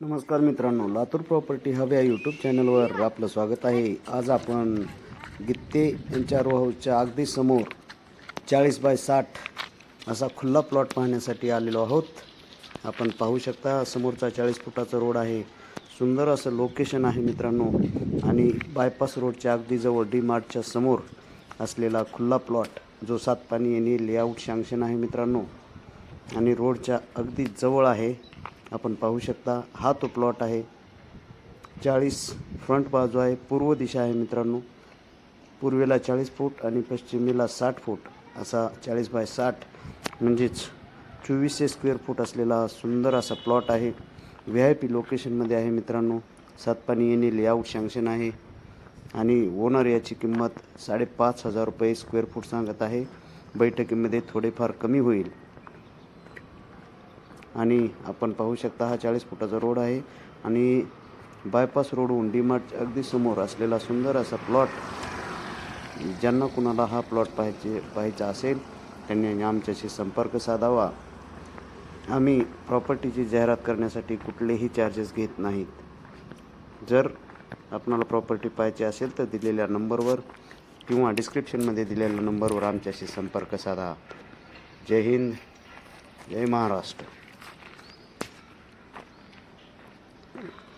नमस्कार मित्रांनो Latur property hub या यूट्यूब चॅनलवर आपलं स्वागत आहे. आज आपण गित्ते यांच्या रो हाऊसच्या अगदी समोर चाळीस बाय साठ असा खुल्ला प्लॉट पाहण्यासाठी आलेलो आहोत. आपण पाहू शकता समोरचा चाळीस फुटाचा रोड आहे. सुंदर असं लोकेशन आहे मित्रांनो आणि बायपास रोडच्या अगदी जवळ डी मार्टच्या समोर असलेला खुल्ला प्लॉट जो सात पाणी येणे लेआउट शँक्शन आहे मित्रांनो. आणि रोडच्या अगदी जवळ आहे. आपण पाहू शकता हा तो प्लॉट आहे. चाळीस फ्रंट बाजू आहे पूर्व दिशा आहे मित्रांनो. पूर्वेला चाळीस फूट आणि पश्चिमेला साठ फूट असा चाळीस बाय साठ म्हणजेच चोवीसशे स्क्वेअर फूट असलेला सुंदर असा प्लॉट आहे. व्ही आय पी लोकेशनमध्ये आहे मित्रांनो. सातपाणी येणे लेआउट सँक्शन आहे. आणि ओनर याची किंमत साडेपाच हजार रुपये स्क्वेअर फूट सांगत आहे. बैठकीमध्ये थोडेफार कमी होईल. आणि आपण पाहू शकता हा चाळीस फुटाचा रोड आहे आणि बायपास रोडहून डीमार्ट अगदी समोर असलेला सुंदर असा प्लॉट ज्यांना कुणाला हा प्लॉट पाहायचे पाहायचा असेल त्यांनी आमच्याशी संपर्क साधावा. आम्ही प्रॉपर्टीची जाहिरात करण्यासाठी कुठलेही चार्जेस घेत नाहीत. जर आपणाला प्रॉपर्टी पाहायची असेल तर दिलेल्या नंबरवर किंवा डिस्क्रिप्शनमध्ये दिलेल्या नंबरवर आमच्याशी संपर्क साधा. जय हिंद जय महाराष्ट्र. Thank you.